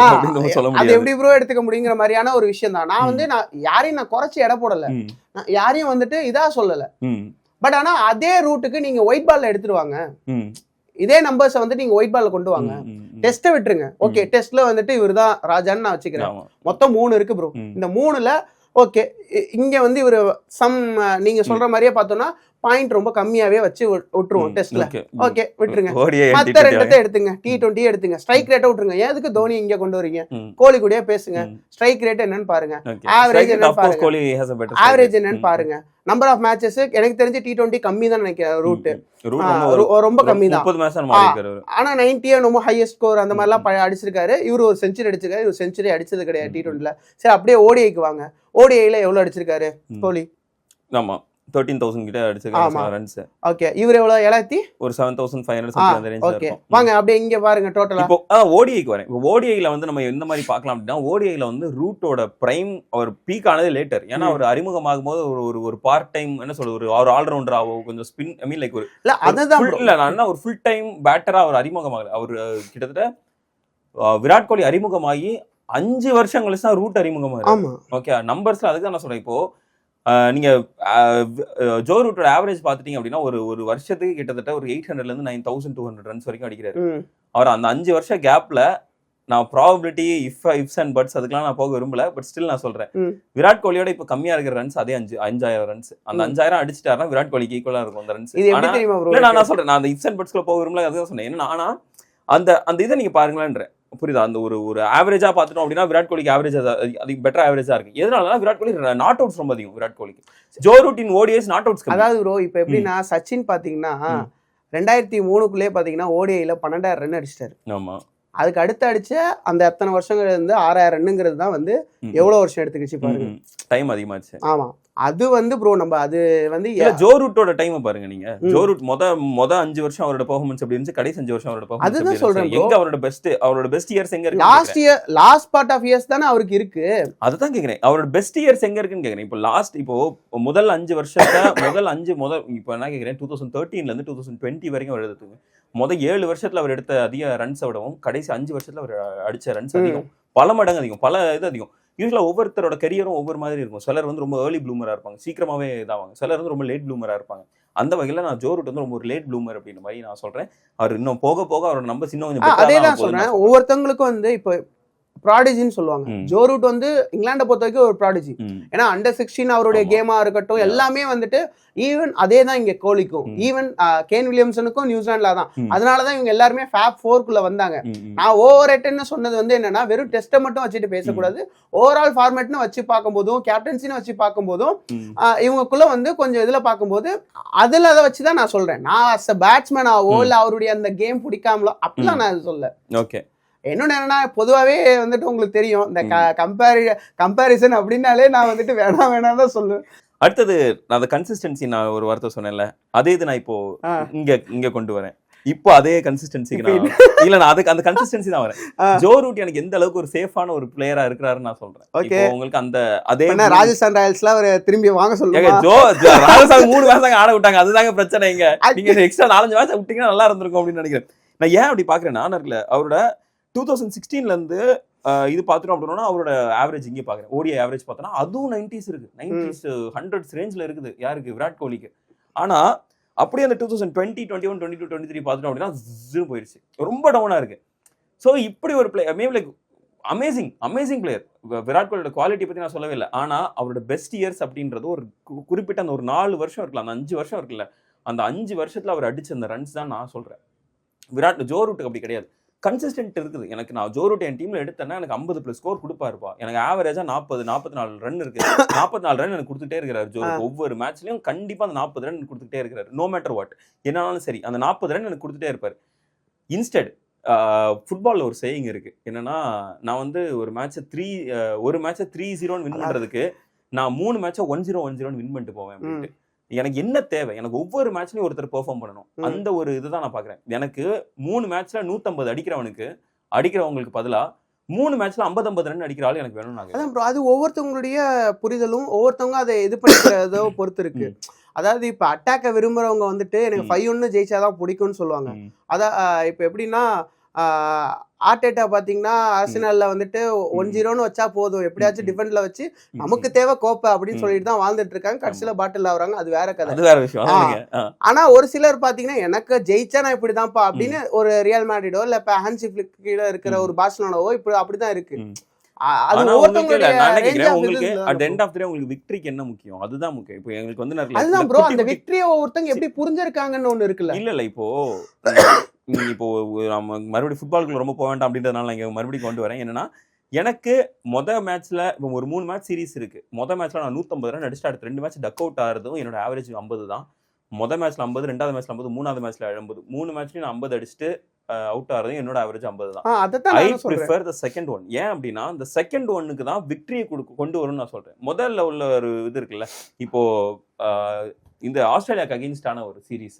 அது எப்படி ப்ரோ எடுத்துக்க முடியுங்கிற மாதிரியான ஒரு விஷயம் தான். நான் வந்து நான் யாரையும் நான் குறைச்சி எடை போடல. யாரையும் வந்துட்டு இதா சொல்லல. பட் ஆனா அதே ரூட்டுக்கு நீங்க ஒயிட் பால்ல எடுத்துருவாங்க. இதே நம்பர்ஸ் வந்து நீங்க ஒயிட் பால்ல கொண்டு வாங்க. டெஸ்ட்டை விட்டுருங்க. ஓகே டெஸ்ட்ல வந்துட்டு இவர்தான் ராஜான்னு நான் வச்சுக்கிறேன். மொத்தம் மூணு இருக்கு ப்ரோ. இந்த மூணுல ஓகே. இங்க வந்து இவர் சம் நீங்க சொல்ற மாதிரியே பார்த்தோம்னா பாயிண்ட் ரொம்ப கம்மியாவே வச்சு விட்- விட்டுருவோம் டெஸ்ட்ல. ஓகே விட்டுருங்க. மத்த T20 ரெண்டத்தை எடுத்துங்க. டி டுவெண்ட்டி எடுத்துங்க. ஸ்ட்ரைக் ரேட்டை விட்டுருங்க. எதுக்கு தோனி இங்க கொண்டு வரீங்க? கோலி கூடயே பேசுங்க. ஸ்ட்ரைக் ரேட் என்னன்னு பாருங்க. Rate, என்னன்னு பாருங்க. ஆவரேஜ். என்னன்னு பாருங்க. நம்பர் ஆஃப் மேட்சஸ் எனக்கு தெரிஞ்சு டி டுவெண்ட்டி கம்மி தான் நினைக்கிறேன். ரூட் ரொம்ப கம்மி தான். ஆனா நைன்டியே ரொம்ப ஹையஸ்ட் ஸ்கோர் அந்த மாதிரிலாம் அடிச்சிருக்காரு. இவர் ஒரு செஞ்சுரி அடிச்சிருக்காரு. இவர் செஞ்சுரி அடிச்சது கிடையாது டி டுவெண்ட்டில சரி அப்படியே ஓடிஐக்கு வாங்க ஓடிஐல எவ்வளவு அடிச்சிருக்காரு. கோலி ஆமா. தேர்ட்டீன் தௌசண்ட் கிட்ட. அடிச்சிருக்காங்க ரன்ஸ் ஓகே இவர் எவ்வளவு? ஏழாயிரத்தி? ஒரு செவன் தௌசண்ட் ஃபைவ் ஹண்ட்ரட் அந்த ரேஞ்சில் ஓகே வாங்க அப்படியே இங்க பாருங்க டோட்டலா இப்போ ஓடிஐக்கு வரேன். இப்போ ஓடிஐல வந்து நம்ம எந்த மாதிரி பார்க்கலாம் அப்படின்னா ஓடிஐல வந்து ரூட்டோட பிரைம் அவர் பீக் ஆனது லேட்டர் ஏன்னா. அவர் அறிமுகமாகும் போது ஒரு ஒரு ஒரு பார்ட் டைம் என்ன சொல்றது ஒரு ஒரு ஆல்ரவுண்டர் ஆகும் கொஞ்சம் ஸ்பின் ஐ மீன் லைக் ஒரு இல்ல அதுதான். இல்ல நான் ஒரு ஃபுல் டைம் பேட்டரா அவர் அறிமுகமாகல. அவர் கிட்டத்தட்ட விராட் கோலி அறிமுகமாகி அஞ்சு வருஷம் கழிச்சு தான் ரூட் அறிமுகமாக ஆமா. ஓகே நம்பர்ஸ்ல அதுக்கு நான் சொல்றேன். இப்போ நீங்க ஜோ ரூட்டோட ஆவரேஜ் பாத்துட்டீங்க அப்படின்னா ஒரு ஒரு வருஷத்துக்கு கிட்டத்தட்ட ஒரு எயிட் ஹண்ட்ரட்ல இருந்து nine thousand two hundred runs வரைக்கும் அடிக்கிறாரு. அவர் அந்த அஞ்சு வருஷ கேப்ல நான் probability if ifs and buts அதுக்கெல்லாம் நான் போக விரும்பல பட் ஸ்டில் நான் சொல்றேன். விராட் கோலியோட இப்ப கம்மியா இருக்கிற ரன்ஸ் அதே அஞ்சு அஞ்சாயிரம் ரன்ஸ் அந்த. அஞ்சாயிரம் அடிச்சிட்டாருன்னா விராட் கோலிக்கு ஈக்குவலா இருக்கும் அந்த ரன்ஸ் நான் சொல்றேன். நான் அந்த இஃப்ஸ் அண்ட் பட்ஸ்ல போக விரும்பல அதுதான் சொன்னேன். ஏன்னா ஆனா அந்த அந்த இதை நீங்க பாருங்களேன்ற. புரியுதா? அந்த ஒரு ஒரு ஆவரேஜா பார்த்துட்டோம் அப்படின்னா விராட் கோலிக்கு ஆவரேஜ் அது பெட்டர் ஆவரேஜா இருக்கு. எதனாலனா விராட் கோலி நாட் அவுட்ஸ் ரொம்ப அதிகம் Virat கோலிக்கு. Joe Root in ODIs not outs அதாவது ப்ரோ இப்ப எப்படின்னா சச்சின் பாத்தீங்கன்னா ம். ரெண்டாயிரத்தி மூணுக்குள்ளே பாத்தீங்கன்னா ஓடிஐல பன்னெண்டாயிரம் ரன் அடிச்சிட்டாரு. ஆமா. அதுக்கு அடுத்து அடிச்ச அந்த எத்தனை வருஷங்கள் இருந்து ஆறாயிரம் ரன்னுங்கிறது தான் வந்து எவ்வளவு வருஷம் எடுத்துக்கிச்சு பாருங்க. டைம் அதிகமாச்சு. ஆமா. அது வந்து ப்ரோ நம்ம அது வந்து ஜோ ரூட்டோட டைம் பாருங்க நீங்க. ஜோ ரூட் மொத மொத அஞ்சு வருஷம் அவரோட பெர்ஃபார்மன்ஸ் எப்படி இருந்துச்சு? கடைசி அஞ்சு வருஷம் அவரோட அதுதான் சொல்றேன். எங்க அவரோட பெஸ்ட் அவரோட பெஸ்ட் இயர்ஸ் எங்க இருக்கு last year last part of years தானே அவருக்கு இருக்கு. அதுதான் கேக்குறேன். அவரோட பெஸ்ட் இயர்ஸ் எங்க இருக்குன்னு கேக்குறேன். இப்போ லாஸ்ட் இப்போ முதல் அஞ்சு வருஷத்தை (laughs) முதல் அஞ்சு முதல் இப்போ என்ன கேக்குறேன்? டூ தௌசண்ட் தேர்ட்டீன்ல இருந்து டூ தௌசண்ட் டுவெண்ட்டி வரைக்கும் அவர் எடுத்துங்க முதல் ஏழு வருஷத்துல அவர் எடுத்த அதிக ரன்ஸை விடவும் கடைசி அஞ்சு வருஷத்துல அவர் அடிச்ச ரன்ஸ். அதிகம். பல மடங்கு அதிகம். பல இது அதிகம். யூஸ்வலா ஒவ்வொருத்தரோட கெரியரும் ஒவ்வொரு மாதிரி இருக்கும். சிலர் வந்து ரொம்ப ஏர்லி ப்ளூமரா இருப்பாங்க. சீக்கிரமாவே இதாவாங்க. சிலர் வந்து ரொம்ப லேட் ப்ளூமரா இருப்பாங்க. அந்த வகையில நான் ஜோ ரூட் வந்து ரொம்ப ஒரு லேட் ப்ளூமர் அப்படின்ற மாதிரி நான் சொல்றேன். அவர் இன்னும் போக போக அவரோட நம்பர்ஸ் இன்னும் கொஞ்சம் அதே தான் சொல்றேன். ஒவ்வொருத்தவங்களுக்கும் வந்து இப்போ ப்ராடிஜின்னு சொல்லுவாங்க. ஜோ ரூட் வந்து இங்கிலாண்டை பொறுத்த வரைக்கும் ஒரு ப்ராடிஜி. ஏன்னா அண்டர் சிக்ஸ்டீன் அவருடைய. கேமா இருக்கட்டும். எல்லாமே வந்துட்டு ஈவன் அதே தான் இங்க கோலிக்கும். ஈவன் கேன் வில்லியம்சனுக்கும் நியூசிலாண்ட்ல தான். அதனாலதான் இவங்க எல்லாருமே ஃபேப் ஃபோர்க்குள்ள வந்தாங்க. நான் ஓவர் ரேட்னு சொன்னது வந்து என்னன்னா வெறும் டெஸ்ட்டை மட்டும் வச்சுட்டு பேசக்கூடாது ஓவரால் ஃபார்மேட்னு வச்சு பார்க்கும்போதும் கேப்டன்சின்னு வச்சு பார்க்கும்போதும் இவங்களுக்குள்ள வந்து கொஞ்சம் இதுல பார்க்கும்போது அதுல அதை வச்சு தான் நான் சொல்றேன் நான் அஸ் அ பேட்ஸ்மேனாவோ. இல்ல அவருடைய அந்த கேம் பிடிக்காமலோ அப்படிலாம் நான் சொல்ல ஓகே இன்னொன்னு என்னன்னா பொதுவாவே வந்துட்டு உங்களுக்கு தெரியும் இந்த ம். கம்பேரி கம்பேரிசன் அப்படின்னாலே நான் வந்துட்டு வேணாம் வேணாம் தான் சொல்லுவேன். அடுத்தது நான் அந்த கன்சிஸ்டன்சி நான் ஒரு வார்த்தை சொன்னேன்ல அதே இது நான் இப்போ. இங்க இங்க கொண்டு வரேன். இப்போ அதே கன்சிஸ்டன்சிக்கு நான் இல்ல நான் அதுக்கு அந்த கன்சிஸ்டன்சி தான் வரேன். ஜோ ரூட் எனக்கு எந்த அளவுக்கு ஒரு சேஃபான ஒரு பிளேயரா இருக்கிறாருன்னு நான் சொல்றேன். இப்போ உங்களுக்கு அந்த அதே என்ன ராஜஸ்தான் ராயல்ஸ்ல அவர் திரும்பி வாங்க சொல்லுங்க ஜோ ராஜஸ்தான் மூணு மேட்ச் தாங்க ஆட விட்டாங்க. அதுதாங்க பிரச்சனை இங்க. நீங்க எக்ஸ்ட்ரா நாலஞ்சு மேட்ச் விட்டீங்கன்னா நல்லா இருந்திருக்கும் அப்படின்னு நினைக்கிறேன். நான் ஏன் அப்படி பாக்குறேன் நான் இருக்குல்ல அவரோட டூ தௌசண்ட் சிக்ஸ்டீன்ல இருந்து ஆஹ், இது பாத்துட்டோம் அப்படின்னா அவரோட ஆவரேஜ் இங்கே பாக்குறேன் ஓடிஐ ஆவரேஜ் பார்த்தோன்னா அதுவும் நைன்டிஸ் இருக்கு. நைன்டிஸ் ஹண்ட்ரட்ஸ் ரேஞ்ச்ல இருக்குது. யாருக்கு? விராட் கோலிக்கு. ஆனா அப்படியே அந்த two thousand twenty twenty one twenty two twenty three பார்த்துட்டோம் அப்படின்னா ஜின்னு போயிருச்சு. ரொம்ப டவுனா இருக்கு. ஸோ இப்படி ஒரு play ma'am like amazing amazing player Virat கோலியோட quality பத்தி நான் சொல்லவே இல்லை. ஆனா அவரோட பெஸ்ட் இயர்ஸ் அப்படின்றது ஒரு குறிப்பிட்ட அந்த ஒரு நாலு வருஷம் இருக்கலாம் அந்த அஞ்சு வருஷம் இருக்குல்ல அந்த அஞ்சு வருஷத்துல அவர் அடிச்ச அந்த ரன்ஸ் தான் நான் சொல்றேன். விராட் ஜோ ரூட்டுக்கு அப்படி கிடையாது. கன்சிஸ்டன்ட் இருக்குது. எனக்கு நான் ஜோ ரூட் என் டீம்ல எடுத்தேன்னா எனக்கு ஐம்பது பிளஸ் ஸ்கோர் கொடுப்பாருப்பா. எனக்கு ஆவரேஜா நாற்பது நாற்பத்தி நாலு ரன் இருக்கு. நாற்பத்தி நாலு ரன் எனக்கு கொடுத்துட்டே இருக்கிறாரு ஜோ ஒவ்வொரு மேட்ச்லயும் கண்டிப்பா அந்த நாற்பது ரன் கொடுத்துட்டே இருக்கிறாரு. நோ மேட்டர் வாட் என்னாலும் சரி அந்த நாற்பது ரன் எனக்கு கொடுத்துட்டே இருப்பாரு. இன்ஸ்டெட் ஃபுட்பால்ல ஒரு சேயிங் இருக்கு. என்னன்னா நான் வந்து ஒரு மேட்சை த்ரீ ஒரு மேட்சை த்ரீ ஜீரோன்னு வின் பண்றதுக்கு நான் மூணு மேட்சை ஒன் ஜீரோ ஒன் ஜீரோன்னு வின் பண்ணிட்டு போவேன் அப்படின்ட்டு. எனக்கு என்ன தேவை? எனக்கு ஒவ்வொரு மேட்ச்லயும் ஒருத்தர் பெர்ஃபார்ம் பண்ணணும். அந்த ஒரு இதுதான் நான் பாக்குறேன். எனக்கு மூணு மேட்ச்ல நூத்தம்பது அடிக்கிறவனுக்கு அடிக்கிறவங்களுக்கு பதிலா மூணு மேட்ச்ல 50 50 ரன் அடிக்கிற ஆள் எனக்கு வேணும் அதான் ப்ரோ அது ஒவ்வொருத்தவங்களுடைய புரிதலும் ஒவ்வொருத்தவங்க அதை இது பண்ணிக்கிறதோ பொறுத்து இருக்கு அதாவது இப்ப அட்டாக்க விரும்புறவங்க வந்துட்டு எனக்கு. ஃபைவ் ஒன்னு ஜெயிச்சாதான் பிடிக்கும்னு சொல்லுவாங்க. அதான் இப்ப எப்படின்னா ஆர்டேட்டா பாத்தீங்கன்னா அரசினல்ல வந்துட்டு ஒன் ஜீரோன்னு வச்சா போதும். எப்படியாச்சும். டிஃபெண்ட்ல வச்சு நமக்கு தேவை கோப்பை அப்படின்னு. சொல்லிட்டு தான் வாழ்ந்துட்டு இருக்காங்க. கடைசியில பாட்டில் ஆகுறாங்க அது வேற கதை. வேற விஷயம். ஆனா ஒரு சிலர் பாத்தீங்கன்னா எனக்கு ஜெயிச்சா நான் இப்படிதான்ப்பா அப்படின்னு ஒரு ரியல் மேட்ரிடோ இல்ல இப்ப ஹான்சி கீழே இருக்கிற. ஒரு பார்சலோனாவோ இப்படி அப்படிதான் இருக்கு. நான் என்ன முக்கியம்? அதுதான் முக்கியம். இப்போ எங்களுக்கு வந்து நிறைய- அதுதான் ப்ரோ அந்த விக்டரிய ஒவ்வொருத்தங்க எப்படி புரிஞ்சிருக்காங்கன்னு ஒண்ணு இருக்குல்ல. இல்ல இல்ல இப்போ (coughs) இப்போ நம்ம மறுபடியும் ஃபுட்பாலுக்குள்ள ரொம்ப போக வேண்டாம் அப்படின்றதுனால இங்க மறுபடியும் கொண்டு வரேன். என்னன்னா எனக்கு மொத மேட்ச்ல இப்போ ஒரு மூணு மேட்ச் சீரிஸ் இருக்கு. மொத மேட்ச்ல நான் 150 ரன் அடிச்சுட்டு அடுத்த ரெண்டு மேட்ச் டக் அவுட் ஆகிறதும் என்னோட ஆவரேஜ் 50 தான். மொத மேட்ச்ல 50 ரெண்டாவது மேட்ச்ல 50 மூணாவது மேட்ச்ல 50 மூணு மேட்ச்லயும் நான் 50 அடிச்சுட்டு அவுட் ஆகிறது என்னோட ஆவரேஜ் ஐம்பது தான். I prefer the second one ஏன் அப்படின்னா இந்த செகண்ட் ஒன்னுக்கு தான் விக்டரியை கொடுக்க கொண்டு வரும்னு நான் சொல்றேன். முதல்ல உள்ள ஒரு இது இருக்குல்ல இப்போ இந்த ஆஸ்திரேலியாக்கு அகேன்ஸ்டான ஒரு சீரிஸ்.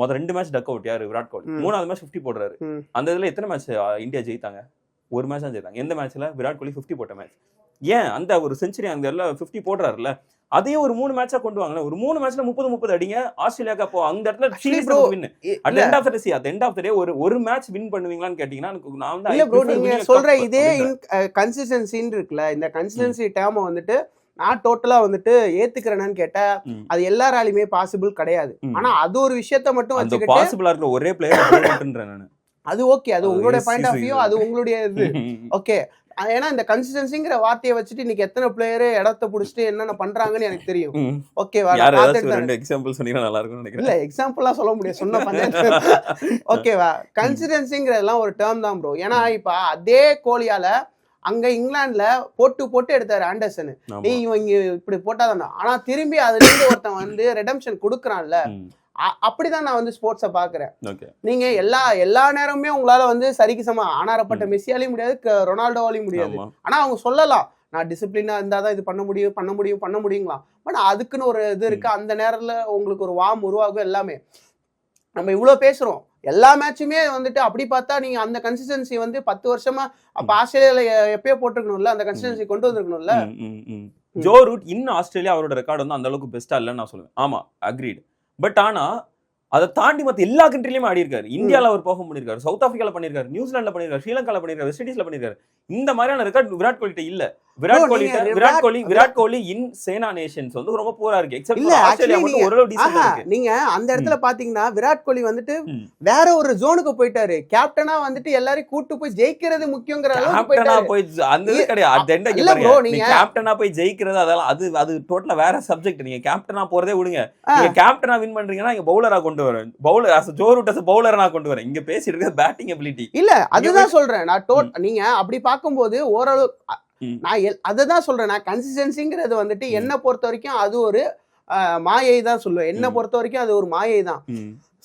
முதல் ரெண்டு மேட்ச் டக் அவுட் யாரு? விராட் கோலி. மூணாவது மேட்ச் 50 போடுறாரு. அந்த இதுல எத்தனை மேட்ச் இந்தியா ஜெயித்தாங்க? ஒரு மேட்ச் தான் ஜெயித்தாங்க. எந்த மேட்ச்ல விராட் கோலி 50 போட்ட மேட்ச் ஏன் அந்த ஒரு செஞ்சுரி அந்த எல்லாம் 50 போடுறாருல்ல? அதையே ஒரு மூணு மேட்சா கொண்டு வாங்க ஒரு மூணு மேட்ச்ல முப்பது முப்பது அடிங்க. ஆஸ்திரேலியாக்கு அப்போ அந்த இடத்துல win at end of the day at end of the day ஒரு ஒரு மேட்ச் வின் பண்ணுவீங்களான்னு கேட்டீங்கன்னா எனக்கு நான் வந்து நீங்க சொல்ற இதே. கன்சிஸ்டன்சின்னு இருக்குல்ல. இந்த கன்சிஸ்டன்சி டேம வந்துட்டு நான் டோட்டலா வந்துட்டு ஏத்துக்கிறேன்னு கேட்டா. அது எல்லாராலையுமே பாசிபிள் கிடையாது. ஆனா அது ஒரு விஷயத்த மட்டும் வச்சுக்கிட்டு பாசிபிளா இருக்கிற ஒரே பிளேயர் நான் அது ஓகே அது உங்களுடைய பாயிண்ட் ஆஃப் வியூ. அது உங்களுடைய இது. (laughs) ஓகே ஏன்னா இந்த கன்சிஸ்டன்சிங்கிற வார்த்தையை வச்சுட்டு இன்னைக்கு எத்தனை பிளேயர் இடத்த புடிச்சிட்டு என்னென்ன பண்றாங்கன்னு எனக்கு தெரியும். தான் ரெண்டு எக்ஸாம்பிள் சொன்னீங்கன்னா நல்லா இருக்கும்னு இல்ல எக்ஸாம்பிளா சொல்ல முடியும் சொன்ன பஞ்சாயத்து ஓகேவா (laughs) கன்சிடன்சிங்கிறதெல்லாம் ஒரு டேர்ம் தான் ப்ரோ ஏன்னா இப்ப அதே கோலியால அங்க இங்கிலாந்துல போட்டு போட்டு எடுத்தாரு ஆண்டர்சன். நீ இவன் இங்க இப்படி போட்டாதானே? ஆனா திரும்பி அதுல இருந்து ஒருத்தன் வந்து ரெடம்ஷன் கொடுக்குறான்ல. அப்படிதான் நான் வந்து ஸ்போர்ட்ஸை பாக்குறேன். நீங்க எல்லா எல்லா நேரமுமே உங்களால வந்து சரிக்கு சம ஆனாரப்பட்ட மெஸ்ஸியாலையும் முடியாது ரொனால்டோவாலையும் முடியாது. ஆனா அவங்க சொல்லலாம் நான் டிசிப்ளினா இருந்தா தான் இது பண்ண முடியும் பண்ண முடியும் பண்ண முடியுங்களாம். பட் அதுக்குன்னு ஒரு இது இருக்கு அந்த நேரத்துல உங்களுக்கு ஒரு வாம் உருவாகும் எல்லாமே. நம்ம இவ்வளவு பேசுறோம். எல்லா மேட்சுமே வந்துட்டு அப்படி பார்த்தா நீங்க அந்த கன்சிஸ்டன்சி வந்து பத்து வருஷமா அப்ப ஆஸ்திரேலியால எப்பயோ போட்டிருக்கணும்ல அந்த கன்சிஸ்டன்சி கொண்டு வந்திருக்கணும்ல. ஜோ ரூட் இன்னும் ஆஸ்திரேலியா அவரோட ரெக்கார்டு வந்து அந்த அளவுக்கு பெஸ்டா இல்லைன்னு நான் சொல்லுவேன். ஆமா அக்ரீட் பட் ஆனா அதை தாண்டி மத்த எல்லா கண்ட்ரிலயுமே ஆடி இருக்காரு இந்தியால அவர் பெர்ஃபார்ம் பண்ணிருக்காரு சவுத் ஆப்பிரிக்கால பண்ணிருக்காரு நியூசிலாந்துல பண்ணிருக்காரு ஸ்ரீலங்கால பண்ணிருக்காரு வெஸ்ட் இண்டீஸ்ல பண்ணிருக்காரு இந்த மாதிரியான ரெக்கார்ட் விராட் கோலிட்ட இல்ல. Virat Kohli Virat Kohli Virat Kohli in SENA nations வந்து ரொம்ப போரா இருக்கு. எக்ஸப்ட் இல்ல, மட்டும் நீங்க- இருக்கு. நீங்க அந்த இடத்துல பாத்தீங்கன்னா விராட் கோலி வந்துட்டு. வேற ஒரு ஜோனுக்கு போயிட்டாரு. கேப்டனா வந்துட்டு எல்லாரையும் கூட்டு போய் ஜெயிக்கிறது முக்கியங்கிற அளவுக்கு போயிட்டாரு. போய் அந்த இது கிடையாது. இல்ல நீ நீங்க- கேப்டனா போய் ஜெயிக்கிறது அதெல்லாம் அது அது டோட்டலா வேற சப்ஜெக்ட் நீங்க கேப்டனா போறதே விடுங்க. நீங்க கேப்டனா வின் பண்றீங்கன்னா இங்க பவுலரா கொண்டு வரேன். Bowler a Joe Root a பவுலரா கொண்டு வரேன். இங்க பேசிட்டு இருக்கிறது பேட்டிங் எபிலிட்டி இல்ல அதுதான் சொல்றேன். நான் டோட் நீங்க அப்படி பார்க்கும்போது ஓரளவு. நான் எல்- அதுதான் சொல்றேன். நான் கன்சிஸ்டன்சிங்கிறது வந்துட்டு என்ன பொறுத்த வரைக்கும் அது ஒரு மாயை தான் சொல்லுவேன். என்ன. பொறுத்த வரைக்கும் அது ஒரு மாயை தான்.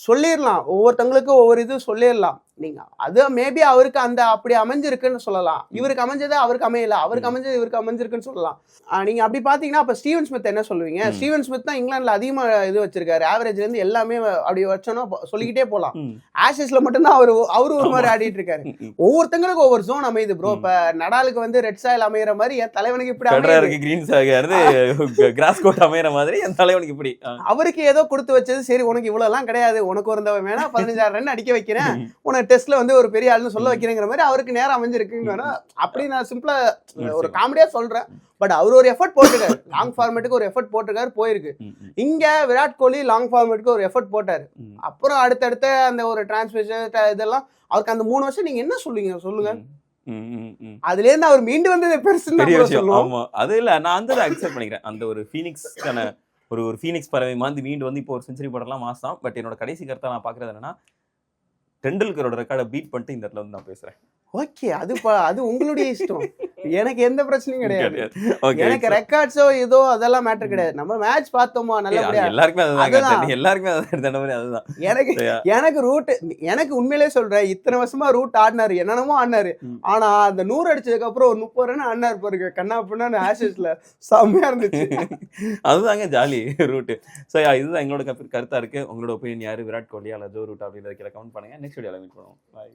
சொல்லிடலாம். ஒவ்வொருத்தங்களுக்கும் ஒவ்வொரு இது சொல்லிடலாம். நீங்க அது மேபி அவருக்கு அந்த அப்படி அமைஞ்சிருக்குன்னு சொல்லலாம். இவருக்கு அமைஞ்சது அவருக்கு அமையல அவருக்கு அமைஞ்சது இவருக்கு அமைஞ்சிருக்குன்னு சொல்லலாம். நீங்க அப்படி பாத்தீங்கன்னா அப்ப ஸ்டீவன் ஸ்மித் என்ன சொல்லுவீங்க. ஸ்டீவன் ஸ்மித் தான் இங்கிலாந்துல அதிகமா இது வச்சிருக்காரு. ஆவரேஜ்ல இருந்து எல்லாமே அப்படி வச்சோன்னா சொல்லிக்கிட்டே போலாம். ஆஷஸ்ல மட்டும்தான் அவர் அவரு ஒரு மாதிரி. ஆடிட்டு இருக்காரு. ஒவ்வொருத்தங்களுக்கும் ஒவ்வொரு ஜோன் அமையுது ப்ரோ இப்ப நடாலுக்கு வந்து ரெட் சாயில் அமையிற மாதிரி என் தலைவனுக்கு இப்படி கிரீன் சாகிறது கிராஸ் கோட் அமையற மாதிரி என் தலைவனுக்கு இப்படி. அவருக்கு ஏதோ கொடுத்து வச்சது சரி உனக்கு இவ்வளவு எல்லாம் கிடையாது. உனக்கு ஒருந்தவன் வேணா பதினஞ்சாயிரம் ரன் அடிக்க வைக்கிறேன். உனக்கு டெஸ்ட்ல வந்து ஒரு பெரிய ஆளுன்னு சொல்ல வைக்கிறேங்கிற மாதிரி அவருக்கு நேரம் அமைஞ்சிருக்குன்னு வேணா அப்படி நான் சிம்பிளா ஒரு காமெடியா சொல்றேன். பட் அவர் ஒரு எஃபர்ட் போட்டிருக்காரு. லாங் ஃபார்மேட்டுக்கு ஒரு எஃபர்ட் போட்டிருக்காரு போயிருக்கு. இங்க விராட் கோலி லாங் ஃபார்மேட்டுக்கு ஒரு எஃபர்ட் போட்டாரு. அப்புறம் அடுத்தடுத்த அந்த ஒரு டிரான்ஸ்மிஷன் இதெல்லாம் அவருக்கு அந்த மூணு வருஷம் நீங்க என்ன சொல்லுங்க ம். அதுல இருந்து அவர் மீண்டு வந்தது பெருசுன்னு பெரிய விஷயம். ஆமா. அது இல்ல நான் அந்த அக்செப்ட் பண்ணிக்கிறேன். அந்த ஒரு ஃபீனிக்ஸ்க்கான ஒரு ஒரு ஃபீனிக்ஸ் பறவை மாதிரி மீண்டு வந்து இப்போ ஒரு செஞ்சுரி போடலாம் தான் பட் என்னோட கடைசி கருத்தை நான் பாக்குறது என்னன்னா டெண்டுல்கரோட ரெக்கார்டை பீட் பண்ணிட்டு இந்த இடத்துல வந்து நான் பேசுறேன். ஓகே அது அது உங்களுடைய இஷ்டம். எனக்கு எந்த பிரச்சனையும் கிடையாது. எனக்கு ரெக்கார்ட்ஸோ ஏதோ அதெல்லாம் மேட்டர் கிடையாது. நம்ம மேட்ச் பார்த்தோமா நல்லபடியா? எல்லாருக்குமே அதுதான். எல்லாருக்குமே அதுதான். எனக்கு? எனக்கு ரூட் எனக்கு உண்மையிலே சொல்றேன் இத்தனை வருஷமா ரூட் ஆடினாரு என்னென்னமோ ஆடினாரு. ஆனா அந்த நூறு அடிச்சதுக்கு அப்புறம் ஒரு முப்பது ரன் ஆடினாரு பாருங்க. கண்ணா பின்னான்னு ஆஷஸ்ல செம்மையா இருந்துச்சு. (laughs) அதுதாங்க ஜாலி ரூட்டு ஸோ இதுதான் எங்களோட கருத்து- இருக்கு. உங்களோட ஒப்பீனியன் யாரு? விராட் கோலி அல்ல ஜோ ரூட் அப்படின்றத கமெண்ட் பண்ணுங்க. நெக்ஸ்ட் வீடியோல மீட் பண்ணுவோம். பாய்